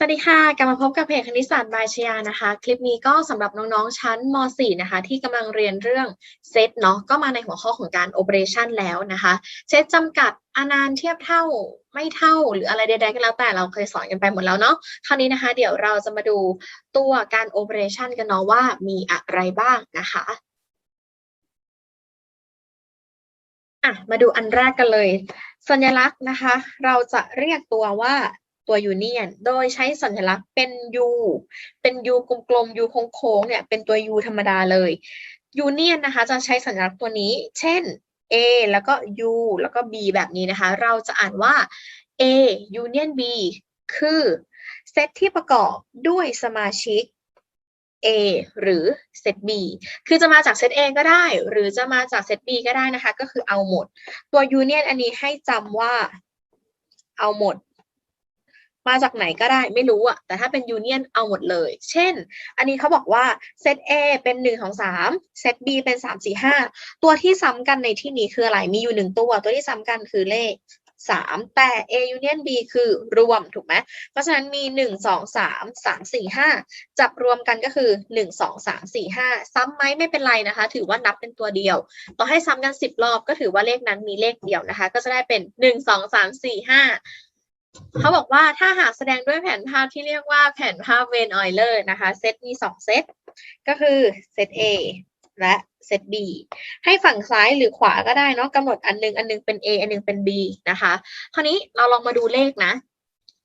สวัสดีค่ะ กลับมาพบกับเพจคณิตศาสตร์บายชยานะคะ คลิปนี้ก็สำหรับน้องๆ ชั้นม .4 นะคะ ที่กำลังเรียนเรื่องเซตเนาะ ก็มาในหัวข้อของการ operation แล้วนะคะ เซตจำกัดอานานเทียบเท่าไม่เท่าหรืออะไรใดๆก็แล้วแต่เราเคยสอนกันไปหมดแล้วเนาะคราวนี้นะคะ เดี๋ยวเราจะมาดูตัวการ operation กันเนาะว่ามีอะไรบ้างนะคะอะมาดูอันแรกกันเลย สัญลักษณ์นะคะ เราจะเรียกตัวว่า ตัวยูเนียน โดยใช้สัญลักษณ์เป็น U เป็น U กลมๆ U โค้งๆ เนี่ย เป็นตัว U ธรรมดาเลยยูเนียนนะคะ จะใช้สัญลักษณ์ตัวนี้ เช่น A แล้วก็ U แล้วก็ B แบบนี้นะคะ เราจะอ่านว่า A union B คือเซตที่ประกอบด้วยสมาชิก A หรือเซต B คือจะมาจากเซต A ก็ได้ หรือจะมาจากเซต B ก็ได้นะคะ ก็คือเอาหมด ตัว union อันนี้ให้จำว่าเอาหมด มาจากไหนก็ได้ไม่รู้อะแต่ถ้าเป็น union เอาหมดเลย เช่น อันนี้เขาบอกว่าเซต A เป็น1 2 3เซต B เป็น 3 4 5 ตัวที่ซ้ำกันในที่นี้คืออะไรมีอยู่หนึ่งตัว ตัวที่ซ้ำกันคือเลข 3 แต่ A union B คือรวมถูกไหมเพราะฉะนั้นมี 1 2 3 3 4 5 จับรวมกันก็คือ 1 2 3 4 5 ซ้ำไหมไม่เป็นไรนะคะ ถือว่านับเป็นตัวเดียว ต่อให้ซ้ำกัน 10 รอบก็ถือว่าเลขนั้นมีเลขเดียวนะคะ ก็จะได้เป็น 1 2 3 4 5 เขาบอกว่าถ้าหากแสดงด้วยแผนภาพที่เรียกว่าแผนภาพเวนออยเลอร์นะคะ เซตมี2เซต ก็คือเซต A และเซต B ให้ฝั่งซ้ายหรือขวาก็ได้เนาะกำหนดอันนึง อันนึงเป็น A อันนึงเป็น B นะคะ คราวนี้เราลองมาดูเลขนะ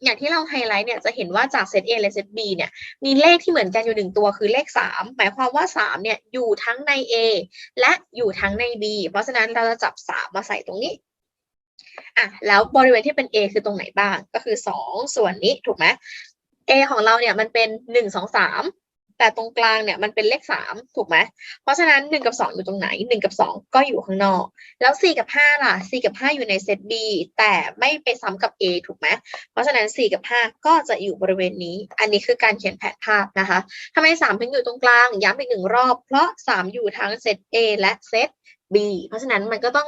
อย่างที่เราไฮไลท์เนี่ยจะเห็นว่าจากเซต A และเซต B เนี่ยมีเลขที่เหมือนกันอยู่หนึ่งตัวคือเลข 3 หมายความว่า 3 เนี่ยอยู่ทั้งใน A และอยู่ทั้งใน B เพราะฉะนั้นเราจะจับ 3 มาใส่ตรงนี้ อะแล้วบริเวณที่เป็น A คือตรงไหนบ้างก็คือ2ส่วนนี้ถูกไหม A ของเราเนี่ยมันเป็น1 2 3แต่ตรงกลางเนี่ยมันเป็นเลข3ถูกไหมเพราะฉะนั้น1กับ2อยู่ตรงไหน1กับ2ก็อยู่ข้างนอก แล้ว4กับ5ล่ะ4กับ5อยู่ในเซต B แต่ไม่ไปซ้ำกับ A ถูกไหมเพราะฉะนั้น4กับ5ก็จะอยู่บริเวณนี้ อันนี้คือการเขียนแผนภาพนะคะทำไม3ถึงอยู่ตรงกลางย้ำอีกหนึ่งรอบ เพราะ3อยู่ทั้งเซต A และเซต B เพราะฉะนั้นมันก็ต้อง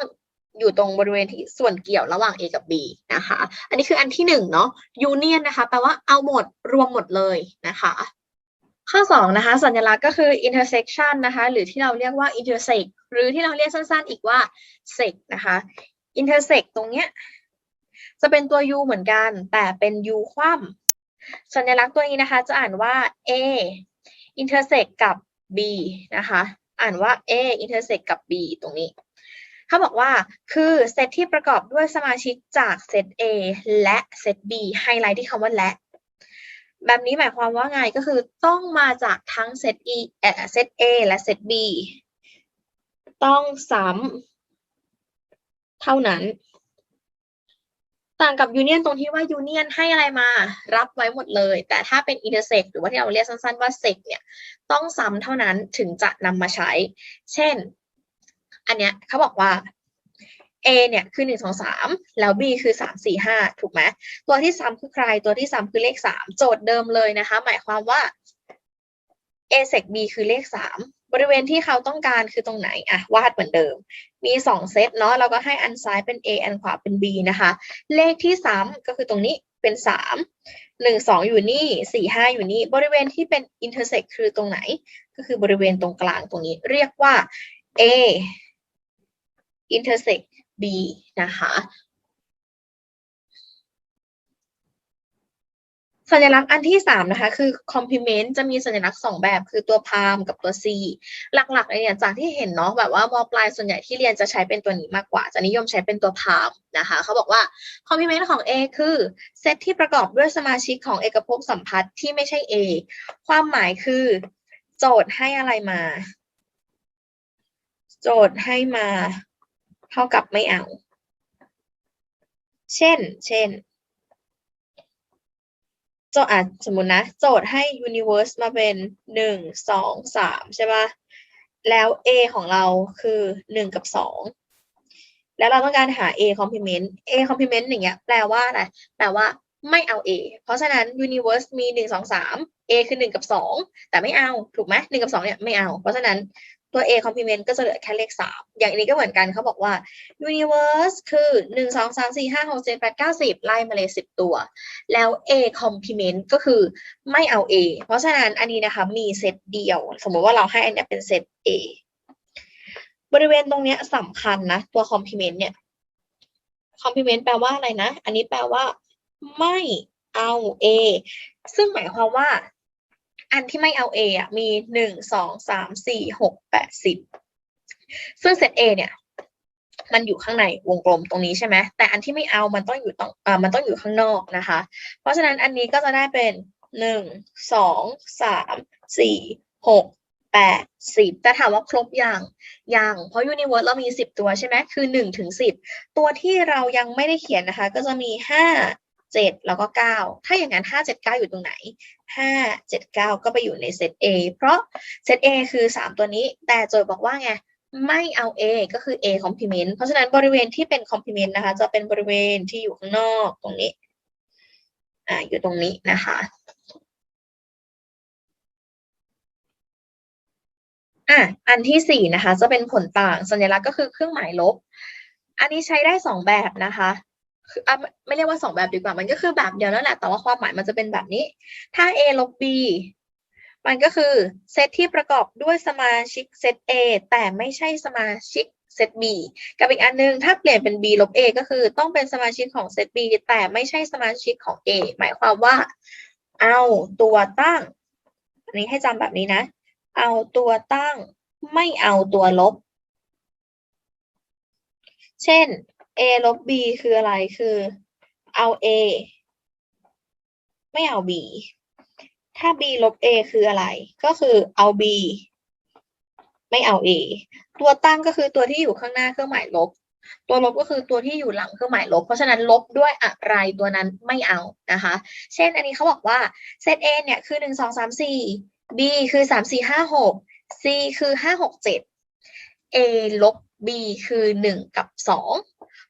อยู่ตรงบริเวณที่ส่วนเกี่ยวระหว่าง A กับ B นะคะ อันนี้คืออันที่หนึ่งเนาะ union นะคะ แปลว่าเอาหมดรวมหมดเลยนะคะ ข้อสองนะคะ สัญลักษณ์ก็คือ intersection นะคะ หรือที่เราเรียกว่า intersect หรือที่เราเรียกสั้นๆ อีกว่า sec นะคะ intersect ตรงเนี้ยจะเป็นตัว u เหมือนกัน แต่เป็น u คว่ำสัญลักษณ์ตัวนี้นะคะ จะอ่านว่า a intersect กับ b นะคะ อ่านว่า a intersect กับ b ตรงนี้ เขาบอกว่าคือเซตที่ประกอบด้วยสมาชิกจากเซต A และเซต B ไฮไลท์ที่คำว่าและแบบนี้หมายความว่าไงก็คือต้องมาจากทั้งเซต E เอ่อเซต A และเซต B ต้องซ้ำเท่านั้น ต่างกับยูเนียนตรงที่ว่ายูเนียนให้อะไรมารับไว้หมดเลย แต่ถ้าเป็น intersect หรือว่าที่เราเรียกสั้นๆว่า sec เนี่ยต้องซ้ำเท่านั้นถึงจะนำมาใช้ เช่น อันเนี้ยเขาบอกว่า A เนี่ยคือหนึ่งสองสามแล้ว B คือสามสี่ห้าถูกไหมตัวที่ซ้ำคือใครตัวที่ซ้ำคือเลขสามโจทย์เดิมเลยนะคะ หมายความว่า A sec B คือเลขสามบริเวณที่เขาต้องการคือตรงไหนอะวาดเหมือนเดิม มีสองเซตเนาะเราก็ให้อันซ้ายเป็น A อันขวาเป็น B นะคะ เลขที่ซ้ำก็คือตรงนี้เป็นสามหนึ่งสองอยู่นี่สี่ห้าอยู่นี่ บริเวณที่เป็น intersect คือตรงไหน ก็คือบริเวณตรงกลางตรงนี้ เรียกว่า A intersect B นะคะสัญลักษณ์อันที่สามนะคะคือ complement จะมีสัญลักษณ์สองแบบคือตัวพามกับตัว C หลักๆเลยเนี่ยจากที่เห็นเนาะแบบว่ามปลายส่วนใหญ่ที่เรียนจะใช้เป็นตัวนี้มากกว่า จะนิยมใช้เป็นตัวพามนะคะเขาบอกว่า complement ของ A คือเซตที่ประกอบด้วยสมาชิกของเอกภพสัมพัทธ์ที่ไม่ใช่ A ความหมายคือ โจทย์ให้อะไรมา โจทย์ให้มา เท่ากับไม่เอา เช่น เช่นโจทย์อะสมมตินะ โจทย์ให้ universe มาเป็นหนึ่งสองสามใช่ปะแล้ว A ของเราคือหนึ่งกับสองแล้วเราต้องการหา A complement A complement อย่างเงี้ยแปลว่าอะไรแปลว่าไม่เอา A เพราะฉะนั้น universe มีหนึ่งสองสาม A คือหนึ่งกับสองแต่ไม่เอาถูกไหมหนึ่งกับสองเนี่ยไม่เอา เพราะฉะนั้น ตัว A complement ก็จะเหลือแค่เลขสามอย่างนี้ก็เหมือนกันเขาบอกว่า universe คือหนึ่งสองสามสี่ห้าหกเจ็ดแปดเก้าสิบไล่มาเลยสิบตัว แล้ว A complement ก็คือไม่เอา A เพราะฉะนั้นอันนี้นะคะมีเซตเดียว สมมติว่าเราให้อันเนี้ยเป็นเซต A บริเวณตรงเนี้ยสำคัญนะ ตัว complement เนี่ย complement แปลว่าอะไรนะ อันนี้แปลว่าไม่เอา A ซึ่งหมายความว่า อันที่ไม่เอา A อะมีหนึ่งสองสามสี่หกแปดสิบซึ่งเซต A เนี่ย มันอยู่ข้างในวงกลมตรงนี้ใช่ไหมแต่อันที่ไม่เอามันต้องอยู่ตรงอ่ามันต้องอยู่ข้างนอกนะคะ เพราะฉะนั้นอันนี้ก็จะได้เป็นหนึ่งสองสามสี่หกแปดสิบแต่ถามว่าครบอยังยังเพราะ Universe เรามีสิบตัวใช่ไหมคือหนึ่งถึงสิบตัวที่เรายังไม่ได้เขียนนะคะ ก็จะมีห้า เจ็ดแล้วก็เก้าถ้าอย่างนั้นห้าเจ็ดเก้าอยู่ตรงไหนห้าเจ็ดเก้าก็ไปอยู่ในเซต A เพราะเซต A คือสามตัวนี้ แต่โจทย์บอกว่าไง ไม่เอา A ก็คือ A complement เพราะฉะนั้นบริเวณที่เป็น complement นะคะ จะเป็นบริเวณที่อยู่ข้างนอกตรงนี้ อ่า อยู่ตรงนี้นะคะอะ อันที่สี่นะคะ จะเป็นผลต่างสัญลักษณ์ก็คือเครื่องหมายลบ อันนี้ใช้ได้สองแบบนะคะ คือไม่ไม่เรียกว่าสองแบบดีกว่า มันก็คือแบบเดียวนั่นแหละ แต่ว่าความหมายมันจะเป็นแบบนี้ ถ้า A ลบ B มันก็คือเซตที่ประกอบด้วยสมาชิกเซต A แต่ไม่ใช่สมาชิกเซต B กับอีกอันนึงถ้าเปลี่ยนเป็น B ลบ A ก็คือต้องเป็นสมาชิกของเซต B แต่ไม่ใช่สมาชิกของ A หมายความว่า เอาตัวตั้ง อันนี้ให้จำแบบนี้นะ เอาตัวตั้งไม่เอาตัวลบ เช่น A ลบ B คืออะไรคือเอา A ไม่เอา B ถ้า B ลบ A คืออะไร ก็คือเอา B ไม่เอา A ตัวตั้งก็คือตัวที่อยู่ข้างหน้าเครื่องหมายลบ ตัวลบก็คือตัวที่อยู่หลังเครื่องหมายลบ เพราะฉะนั้นลบด้วยอะไรตัวนั้นไม่เอานะคะ เช่นอันนี้เขาบอกว่าเซต A เนี่ยคือหนึ่งสองสามสี่ B คือสามสี่ห้าหก C คือห้าหกเจ็ด A ลบ B คือหนึ่งกับสอง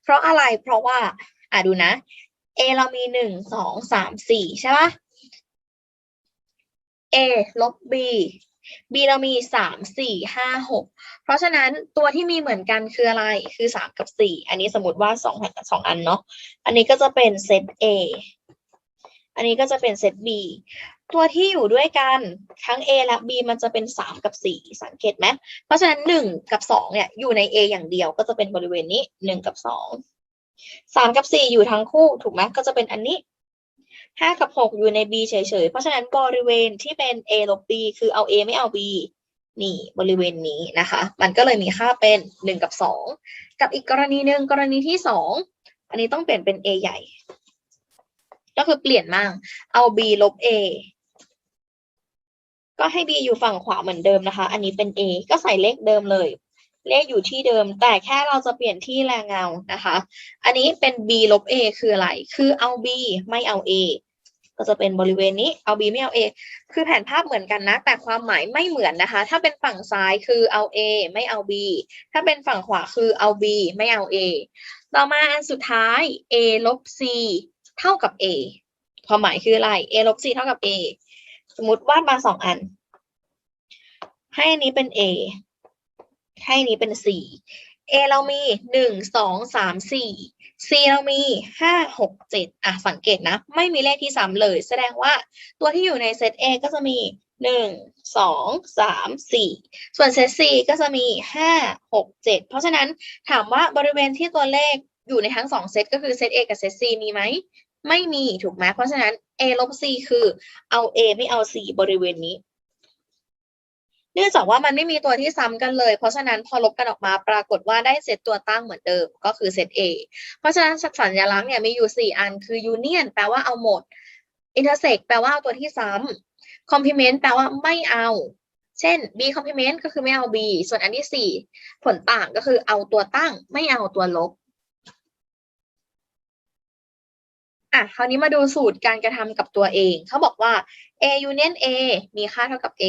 เพราะอะไรเพราะว่าอะดูนะ A เรามีหนึ่งสองสามสี่ใช่ปะ A ลบ B B เรามีสามสี่ห้าหกเพราะฉะนั้นตัวที่มีเหมือนกันคืออะไรคือสามกับสี่อันนี้สมมติว่าสองสองอันเนาะอันนี้ก็จะเป็นเซต A อันนี้ก็จะเป็นเซต B ตัวที่อยู่ด้วยกันทั้ง A และ B มันจะเป็นสามกับสี่สังเกตไหมเพราะฉะนั้นหนึ่งกับสองเนี่ยอยู่ใน A อย่างเดียวก็จะเป็นบริเวณนี้หนึ่งกับสองสามกับสี่อยู่ทั้งคู่ถูกไหมก็จะเป็นอันนี้ห้ากับหกอยู่ใน B เฉยๆ เพราะฉะนั้นบริเวณที่เป็น A ลบ B คือเอา A ไม่เอา B นี่บริเวณนี้นะคะ มันก็เลยมีค่าเป็นหนึ่งกับสองกับอีกกรณีหนึ่งกรณีที่สองอันนี้ต้องเปลี่ยนเป็น A ใหญ่ ก็คือเปลี่ยนมั่งเอา B ลบ A ก็ให้ B อยู่ฝั่งขวาเหมือนเดิมนะคะ อันนี้เป็น A ก็ใส่เลขเดิมเลย เลขอยู่ที่เดิม แต่แค่เราจะเปลี่ยนที่แรงเงานะคะ อันนี้เป็น b ลบ a คืออะไร คือเอา b ไม่เอา a ก็จะเป็นบริเวณนี้ เอา b ไม่เอา a คือแผนภาพเหมือนกันนะ แต่ความหมายไม่เหมือนนะคะ ถ้าเป็นฝั่งซ้ายคือเอา a ไม่เอา b ถ้าเป็นฝั่งขวาคือเอา b ไม่เอา a ต่อมาอันสุดท้าย a ลบ c เท่ากับ a ความหมายคืออะไร a ลบ c เท่ากับ a สมมติวาดมาสองอัน ให้อันนี้เป็น a ให้นี้เป็น4 A เรามี 1 2 3 4 C เรามี 5 6 7 อะ สังเกตนะ ไม่มีเลขที่ซ้ำเลย แสดงว่าตัวที่อยู่ในเซต A ก็จะมี 1 2 3 4 ส่วนเซต C ก็จะมี 5 6 7 เพราะฉะนั้นถามว่าบริเวณที่ตัวเลขอยู่ในทั้ง 2 เซตก็คือเซต A กับเซต C มีไหม ไม่มีถูกไหมเพราะฉะนั้น A ลบ C คือเอา A ไม่เอา C บริเวณนี้ เนื่องจากว่ามันไม่มีตัวที่ซ้ำกันเลย เพราะฉะนั้นพอลบกันออกมาปรากฏว่าได้เซตตัวตั้งเหมือนเดิมก็คือเซต A เพราะฉะนั้นสัญลักษณ์เนี่ยมีอยู่ 4 อันคือ union แปลว่าเอาหมด intersect แปลว่าเอาตัวที่ซ้ำ complement แปลว่าไม่เอาเช่น B complement ก็คือไม่เอา B ส่วนอันที่ 4 ผลต่างก็คือเอาตัวตั้งไม่เอาตัวลบ อะคราวนี้มาดูสูตรการกระทำกับตัวเอง เขาบอกว่า A union A มีค่าเท่ากับ A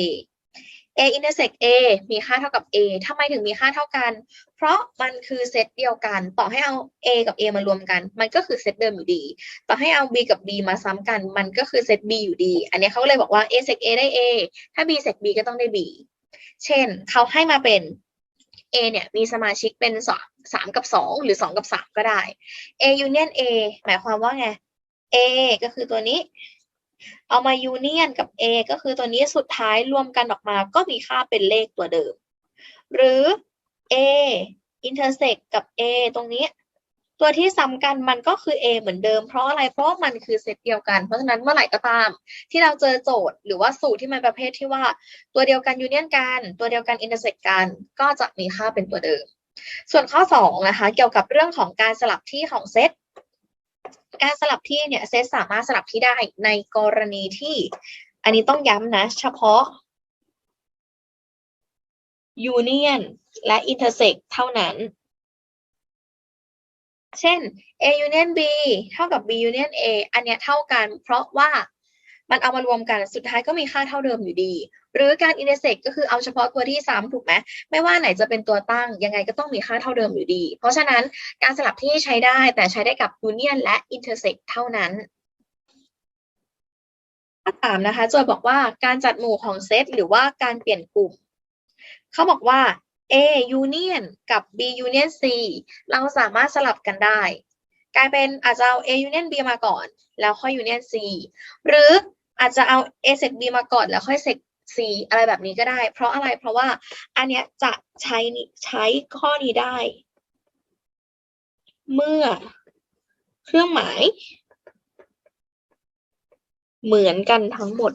A intersect A มีค่าเท่ากับ A ทำไมถึงมีค่าเท่ากัน เพราะมันคือเซตเดียวกัน ต่อให้เอา A กับ A มารวมกัน มันก็คือเซตเดิมอยู่ดี ต่อให้เอา B กับ B มาซ้ำกัน มันก็คือเซต B อยู่ดี อันนี้เขาเลยบอกว่า A sec A ได้ A ถ้า B sec B ก็ต้องได้ B เช่น เขาให้มาเป็น A เนี่ยมีสมาชิกเป็นสามกับสองหรือสองกับสามก็ได้ A union A หมายความว่าไง A ก็คือตัวนี้ เอามา union กับ A ก็คือตัวนี้สุดท้ายรวมกันออกมาก็มีค่าเป็นเลขตัวเดิม หรือ A intersect กับ A ตรงนี้ ตัวที่ซ้ำกันมันก็คือ A เหมือนเดิมเพราะอะไรเพราะมันคือเซตเดียวกัน เพราะฉะนั้นเมื่อไหร่ก็ตาม ที่เราเจอโจทย์หรือว่าสูตรที่มันประเภทที่ว่าตัวเดียวกันยูเนียนกัน ตัวเดียวกัน intersect กัน ก็จะมีค่าเป็นตัวเดิม ส่วนข้อ2นะคะเกี่ยวกับเรื่องของการสลับที่ของเซต การสลับที่เนี่ยเซตสามารถสลับที่ได้ในกรณีที่ อันนี้ต้องย้ำนะ เฉพาะ union และ intersect เท่านั้น เช่น A union B เท่ากับ B union A อันเนี้ยเท่ากัน เพราะว่า มันเอามารวมกันสุดท้ายก็มีค่าเท่าเดิมอยู่ดี หรือการ intersect ก็คือเอาเฉพาะตัวที่ซ้ำถูกไหมไม่ว่าไหนจะเป็นตัวตั้งยังไงก็ต้องมีค่าเท่าเดิมอยู่ดี เพราะฉะนั้นการสลับที่ใช้ได้แต่ใช้ได้กับ union และ intersect เท่านั้นข้อสามนะคะโจทย์บอกว่าการจัดหมู่ของเซตหรือว่าการเปลี่ยนกลุ่ม เขาบอกว่า A union กับ B union C เราสามารถสลับกันได้ กลายเป็นอาจจะเอา A union B มาก่อน แล้วค่อย union C หรือ อาจจะเอา A sec B มาก่อนแล้วค่อย sec C อะไรแบบนี้ก็ได้ เพราะอะไรเพราะว่าอันเนี้ยจะใช้ใช้ข้อนี้ได้ เมื่อเครื่องหมาย เหมือนกันทั้งหมด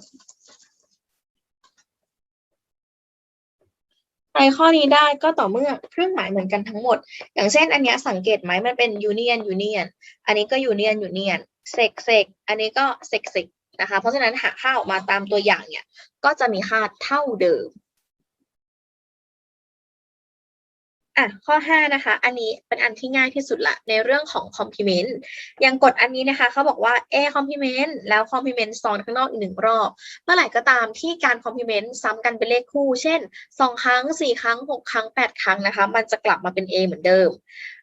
ใช้ข้อนี้ได้ก็ต่อเมื่อเครื่องหมายเหมือนกันทั้งหมด อย่างเช่น อันเนี้ยสังเกตไหมมันเป็น union union อันนี้ก็ union union sec sec อันนี้ก็ sec sec นะคะ เพราะฉะนั้นหาค่าออกมาตามตัวอย่างเนี่ย ก็จะมีค่าเท่าเดิมอะข้อ 5 นะคะ อันนี้เป็นอันที่ง่ายที่สุดละในเรื่องของ complement อย่างกฎอันนี้นะคะเขาบอกว่า a complement แล้ว complement ซ้อนข้างนอกอีกหนึ่งรอบ เมื่อไหร่ก็ตามที่การ complement ซ้ำกันเป็นเลขคู่ เช่น 2 ครั้ง 4 ครั้ง 6 ครั้ง 8 ครั้งนะคะ มันจะกลับมาเป็น a เหมือนเดิม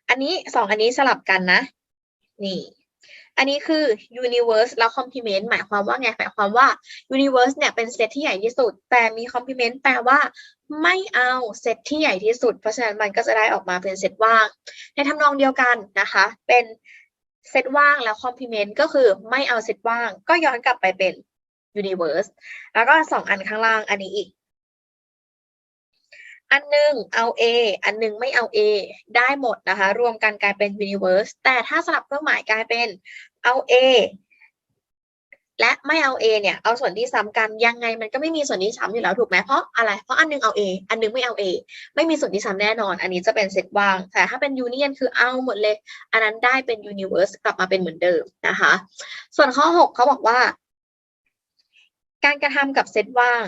อันนี้ 2 อันนี้สลับกันนะ นี่ อันนี้คือ universe แล้ว complement หมายความว่าไง หมายความว่า universe เนี่ยเป็นเซตที่ใหญ่ที่สุด แต่มี complement แปลว่าไม่เอาเซตที่ใหญ่ที่สุด เพราะฉะนั้นมันก็จะได้ออกมาเป็นเซตว่าง ในทำนองเดียวกันนะคะ เป็นเซตว่างแล้ว complement ก็คือไม่เอาเซตว่าง ก็ย้อนกลับไปเป็น universe แล้วก็สองอันข้างล่างอันนี้อีก อันหนึ่งเอา A อันหนึ่งไม่เอา A ได้หมดนะคะ รวมกันกลายเป็น universe แต่ถ้าสลับเครื่องหมายกลายเป็นเอา A และไม่เอา A เนี่ย เอาส่วนที่ซ้ำกันยังไงมันก็ไม่มีส่วนที่ซ้ำอยู่แล้วถูกไหมเพราะอะไร เพราะอันหนึงเอา A อันหนึงไม่เอา A ไม่มีส่วนที่ซ้ำแน่นอน อันนี้จะเป็นเซตว่าง แต่ถ้าเป็น union คือเอาหมดเลย อันนั้นได้เป็น universe กลับมาเป็นเหมือนเดิมนะคะ ส่วนข้อ 6เขาบอกว่า การกระทำกับเซตว่าง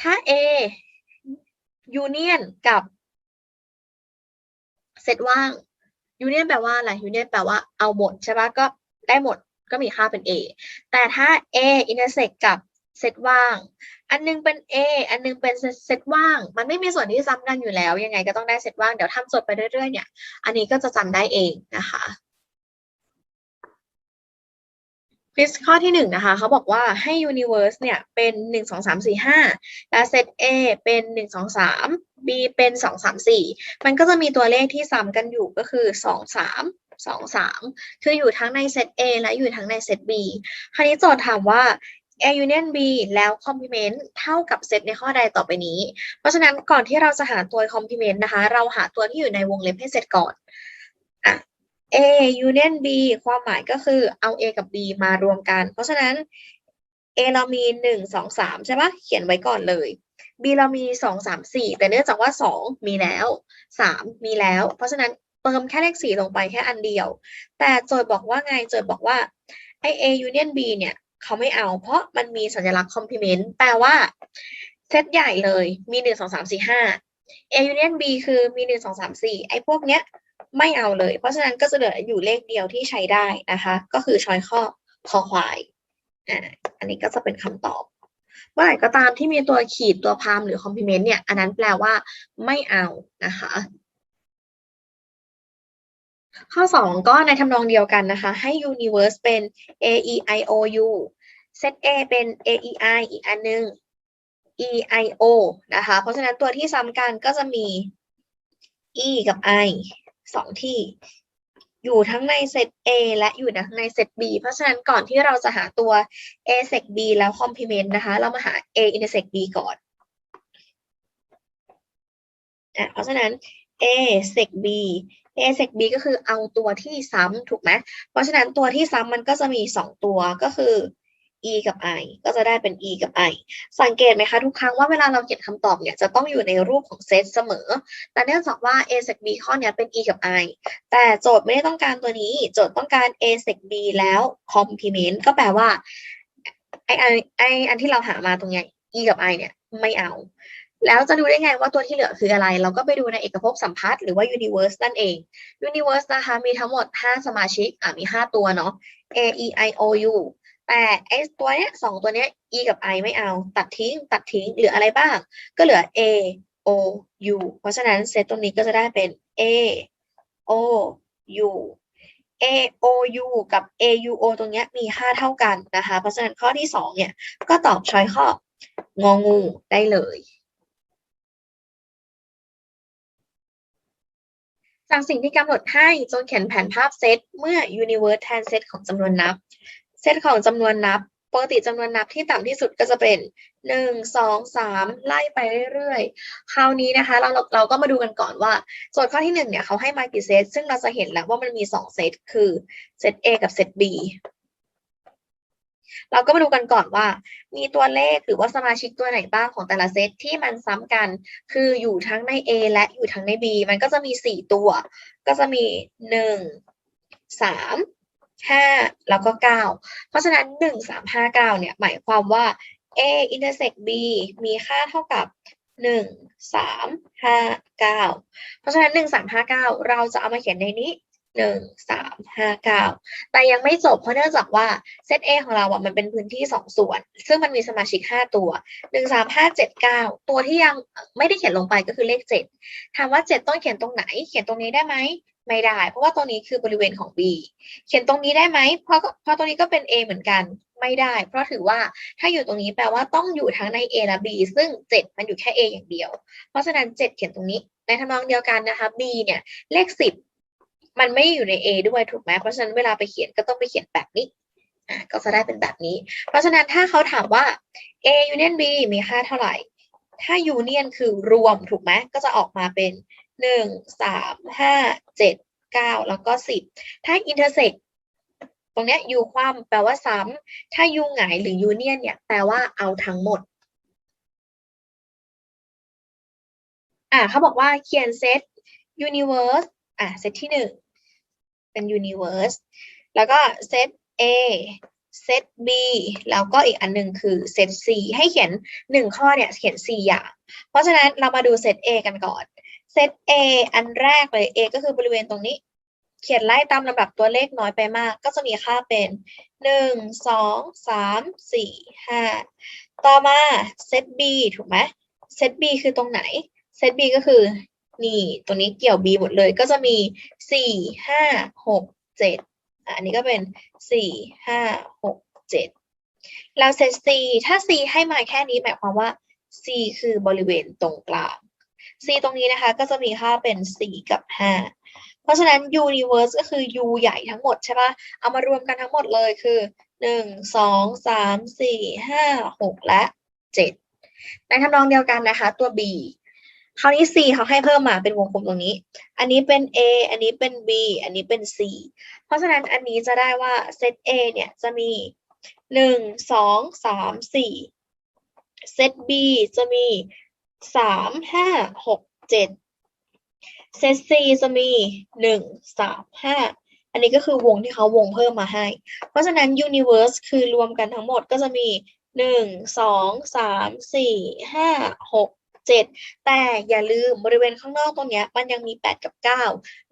ถ้า A union กับเซตว่าง union แปลว่าอะไร union แปลว่าเอาหมดใช่ปะก็ได้หมดก็มีค่าเป็น A แต่ถ้า A intersect กับเซตว่าง อันนึงเป็น A อันนึงเป็นเซตว่าง มันไม่มีส่วนที่ซ้ำกันอยู่แล้ว ยังไงก็ต้องได้เซตว่าง เดี๋ยวทำจดไปเรื่อยๆเนี่ย อันนี้ก็จะจำได้เองนะคะ ควิสข้อที่หนึ่งนะคะเขาบอกว่าให้ universe เนี่ยเป็นหนึ่งสองสามสี่ห้าและเซต A เป็นหนึ่งสองสาม B เป็นสองสามสี่มันก็จะมีตัวเลขที่ซ้ำกันอยู่ก็คือสองสามสองสามคืออยู่ทั้งในเซต A และอยู่ทั้งในเซต B คราวนี้โจทย์ถามว่า A union B แล้ว complement เท่ากับเซตในข้อใดต่อไปนี้ เพราะฉะนั้นก่อนที่เราจะหาตัว complement นะคะ เราหาตัวที่อยู่ในวงเล็บให้เสร็จก่อนอะ A union B ความหมายก็คือเอา A กับ B มารวมกัน เพราะฉะนั้น A เรามีหนึ่งสองสามใช่ปะเขียนไว้ก่อนเลย B เรามีสองสามสี่แต่เนื่องจากว่าสองมีแล้วสามมีแล้ว เพราะฉะนั้นเติมแค่เลขสี่ลงไปแค่อันเดียว แต่โจทย์บอกว่าไง โจทย์บอกว่าไอ A union B เนี่ยเขาไม่เอา เพราะมันมีสัญลักษณ์ complement แปลว่าเซตใหญ่เลยมีหนึ่งสองสามสี่ห้า A union B คือมีหนึ่งสองสามสี่ไอ้พวกเนี้ย ไม่เอาเลย เพราะฉะนั้นก็จะเหลืออยู่เลขเดียวที่ใช้ได้นะคะ ก็คือช้อยข้อคอควายอ่าอันนี้ก็จะเป็นคำตอบ เมื่อไหร่ก็ตามที่มีตัวขีดตัวพามหรือ complement เนี่ย อันนั้นแปลว่าไม่เอานะคะ ข้อ 2 ก็ในทำนองเดียวกันนะคะ ให้ universe เป็น a e i o u set a เป็น a e i อีกอันหนึง e i o นะคะ เพราะฉะนั้นตัวที่ซ้ำกันก็จะมี e กับ i สองที่ อยู่ทั้งในเซต A และอยู่ในเซต B เพราะฉะนั้นก่อนที่เราจะหาตัว A sec B แล้ว complement นะคะ เรามาหา A intersect B ก่อนอะเพราะฉะนั้น A sec B A sec B ก็คือเอาตัวที่ซ้ำถูกไหมเพราะฉะนั้นตัวที่ซ้ำมันก็จะมีสองตัวก็คือ e กับ i ก็จะได้เป็น e กับ i สังเกตไหมคะทุกครั้งว่าเวลาเราเขียนคำตอบเนี่ยจะต้องอยู่ในรูปของเซตเสมอ แต่เนื่องจากว่า a sec b ข้อเนี้ยเป็น e กับ i แต่โจทย์ไม่ได้ต้องการตัวนี้ โจทย์ต้องการ a sec b แล้ว complement ก็แปลว่าไอไอไออันที่เราหามาตรงเนี้ย e กับ i เนี่ยไม่เอา แล้วจะดูได้ไงว่าตัวที่เหลือคืออะไร เราก็ไปดูในเอกภพสัมพัทธ์หรือว่า universe นั่นเอง universe นะคะมีทั้งหมด 5 สมาชิกอะมี 5 ตัวเนาะ a e i o u แต่ไอ้ตัวเนี้ยสองตัวเนี้ย e กับ i ไม่เอา ตัดทิ้ง ตัดทิ้งเหลืออะไรบ้าง ก็เหลือ a o u เพราะฉะนั้นเซตตรงนี้ก็จะได้เป็น a o u a o u กับ a u o ตรงเนี้ยมีค่าเท่ากันนะคะ เพราะฉะนั้นข้อที่สองเนี่ย ก็ตอบช้อยข้ององูได้เลยจากสิ่งที่กำหนดให้จงเขียนแผนภาพเซตเมื่อ universe แทนเซตของจำนวนนับ เซตของจำนวนนับปกติจำนวนนับที่ต่ำที่สุดก็จะเป็นหนึ่งสองสามไล่ไปเรื่อยๆ คราวนี้นะคะเราเราก็มาดูกันก่อนว่า โจทย์ข้อที่หนึ่งเนี่ยเขาให้มากี่เซต ซึ่งเราจะเห็นแล้วว่ามันมีสองเซต คือเซต A กับเซต B เราก็มาดูกันก่อนว่า มีตัวเลขหรือว่าสมาชิกตัวไหนบ้างของแต่ละเซตที่มันซ้ำกัน คืออยู่ทั้งใน A และอยู่ทั้งใน B มันก็จะมีสี่ตัว ก็จะมีหนึ่ งสามห้าแล้วก็เก้าเพราะฉะนั้นหนึ่งสามห้าเก้าเนี่ย หมายความว่า A intersect B มีค่าเท่ากับหนึ่งสามห้าเก้าเพราะฉะนั้นหนึ่งสามห้าเก้าเราจะเอามาเขียนในนี้หนึ่งสามห้าเก้าแต่ยังไม่จบเพราะเนื่องจากว่าเซต A ของเราอะมันเป็นพื้นที่สองส่วน ซึ่งมันมีสมาชิกห้าตัวหนึ่งสามห้าเจ็ดเก้าตัวที่ยังไม่ได้เขียนลงไปก็คือเลขเจ็ดถามว่าเจ็ดต้องเขียนตรงไหน เขียนตรงนี้ได้ไหม ไม่ได้ เพราะว่าตัวนี้คือบริเวณของ B เขียนตรงนี้ได้ไหมเพราะเพราะตรงนี้ก็เป็น A เหมือนกันไม่ได้ เพราะถือว่าถ้าอยู่ตรงนี้แปลว่าต้องอยู่ทั้งใน A และ B ซึ่ง 7 มันอยู่แค่ A อย่างเดียว เพราะฉะนั้น 7 เขียนตรงนี้ ในทำนองเดียวกันนะคะ B เนี่ยเลข 10 มันไม่อยู่ใน A ด้วยถูกไหมเพราะฉะนั้นเวลาไปเขียนก็ต้องไปเขียนแบบนี้อะก็จะได้เป็นแบบนี้ เพราะฉะนั้นถ้าเขาถามว่า A union B มีค่าเท่าไหร่ ถ้า union คือรวมถูกไหมก็จะออกมาเป็น หนึ่งสามห้าเจ็ดเก้าแล้วก็สิบถ้า intersect ตรงเนี้ย u ความแปลว่าซ้ำถ้า u หงายหรือ union เนี่ยแปลว่าเอาทั้งหมดอ่าเขาบอกว่าเขียนเซต universe อะเซตที่หนึ่งเป็น universe แล้วก็เซต A เซต B แล้วก็อีกอันหนึ่งคือเซต C ให้เขียนหนึ่งข้อเนี่ยเขียน 4 อย่าง เพราะฉะนั้นเรามาดูเซต A กันก่อน เซต A อันแรกเลย A ก็คือบริเวณตรงนี้ เขียนไล่ตามลำดับตัวเลขน้อยไปมาก ก็จะมีค่าเป็นหนึ่งสองสามสี่ห้าต่อมาเซต B ถูกไหมเซต B คือตรงไหน เซต B ก็คือ นี่ ตรงนี้เกี่ยว B หมดเลย ก็จะมีสี่ห้าหกเจ็ดอันนี้ก็เป็นสี่ห้าหกเจ็ดแล้วเซต C ถ้า C ให้มาแค่นี้หมายความว่า C คือบริเวณตรงกลาง C ตรงนี้นะคะ ก็จะมีค่าเป็น 4 กับ 5 เพราะฉะนั้น universe ก็คือ u ใหญ่ทั้งหมดใช่ปะเอามารวมกันทั้งหมดเลยคือ 1 2 3 4 5 6 และ 7 ในทำนองเดียวกันนะคะ ตัว b คราวนี้ c เขาให้เพิ่มมาเป็นวงกลมตรงนี้ อันนี้เป็น a อันนี้เป็น b อันนี้เป็น c เพราะฉะนั้นอันนี้จะได้ว่าเซต a เนี่ยจะมี 1 2 3 4 เซต b จะมี สามห้าหกเจ็ดเซตซีจะมีหนึ่งสามห้าอันนี้ก็คือวงที่เขาวงเพิ่มมาให้ เพราะฉะนั้น universe คือรวมกันทั้งหมดก็จะมีหนึ่งสองสามสี่ห้าหกเจ็ดแต่อย่าลืมบริเวณข้างนอกตรงนี้มันยังมีแปดกับเก้า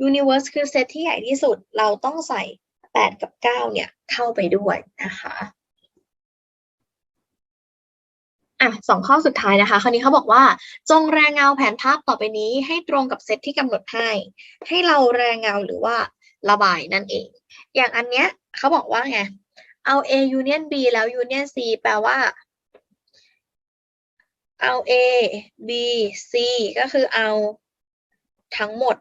universe คือเซตที่ใหญ่ที่สุดเราต้องใส่แปดกับเก้าเนี่ยเข้าไปด้วยนะคะ อะสองข้อสุดท้ายนะคะ คราวนี้เขาบอกว่า จงแรงเงาแผนภาพต่อไปนี้ให้ตรงกับเซตที่กำหนดให้ ให้เราแรงเงาหรือว่าระบายนั่นเอง อย่างอันเนี้ยเขาบอกว่าไง เอา A union B แล้ว union C แปลว่า เอา A B C ก็คือเอาทั้งหมด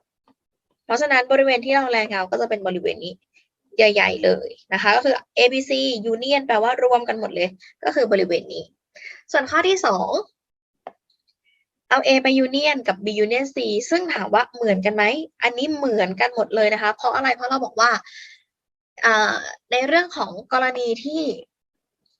เพราะฉะนั้นบริเวณที่เราแรงเงาก็จะเป็นบริเวณนี้ใหญ่ ๆ เลยนะคะ ก็คือ A B C Union แปลว่ารวมกันหมดเลย ก็คือบริเวณนี้ ส่วนข้อที่สองเอา A ไป Union กับ B Union C ซึ่งถามว่าเหมือนกันไหม อันนี้เหมือนกันหมดเลยนะคะ เพราะอะไร เพราะเราบอกว่าอ่าในเรื่องของกรณีที่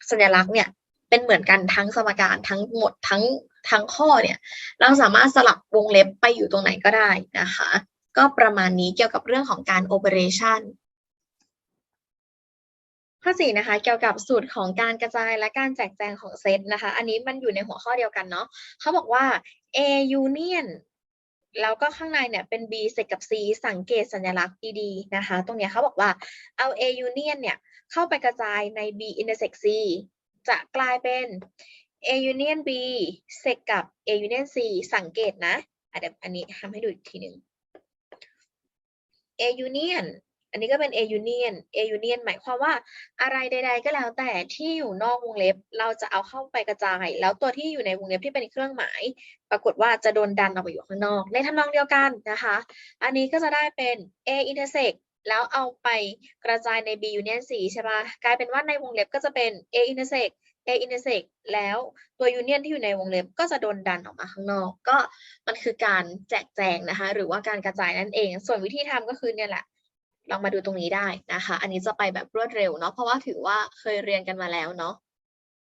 สัญลักษณ์เนี่ยเป็นเหมือนกันทั้งสมการทั้งหมดทั้งทั้งข้อเนี่ย เราสามารถสลับวงเล็บไปอยู่ตรงไหนก็ได้นะคะ ก็ประมาณนี้เกี่ยวกับเรื่องของการ operation ข้อสี่นะคะเกี่ยวกับสูตรของการกระจายและการแจกแจงของเซตนะคะ อันนี้มันอยู่ในหัวข้อเดียวกันเนาะเขาบอกว่า A union แล้วก็ข้างในเนี่ยเป็น B เสร็จกับ C สังเกตสัญลักษณ์ดีๆนะคะ ตรงเนี้ยเขาบอกว่าเอา A union เนี่ยเข้าไปกระจายใน B intersect C จะกลายเป็น A union B เสร็จกับ A union C สังเกตนะอะเดี๋ยวอันนี้ทำให้ดูอีกทีหนึ่ง A union อันนี้ก็เป็น A union A union หมายความว่าอะไรใด ๆ ก็แล้วแต่ที่อยู่นอกวงเล็บเราจะเอาเข้าไปกระจาย แล้วตัวที่อยู่ในวงเล็บที่เป็นเครื่องหมาย ปรากฏว่าจะโดนดันออกไปอยู่ข้างนอก ในทำนองเดียวกันนะคะ อันนี้ก็จะได้เป็น A intersect แล้วเอาไปกระจายใน B union C ใช่ปะกลายเป็นว่าในวงเล็บก็จะเป็น A intersect A intersect แล้วตัว union ที่อยู่ในวงเล็บก็จะโดนดันออกมาข้างนอก ก็มันคือการแจกแจงนะคะ หรือว่าการกระจายนั่นเอง ส่วนวิธีทำก็คือเนี่ยแหละ ลองมาดูตรงนี้ได้นะคะ อันนี้จะไปแบบรวดเร็วเนาะเพราะว่าถือว่าเคยเรียนกันมาแล้วเนาะ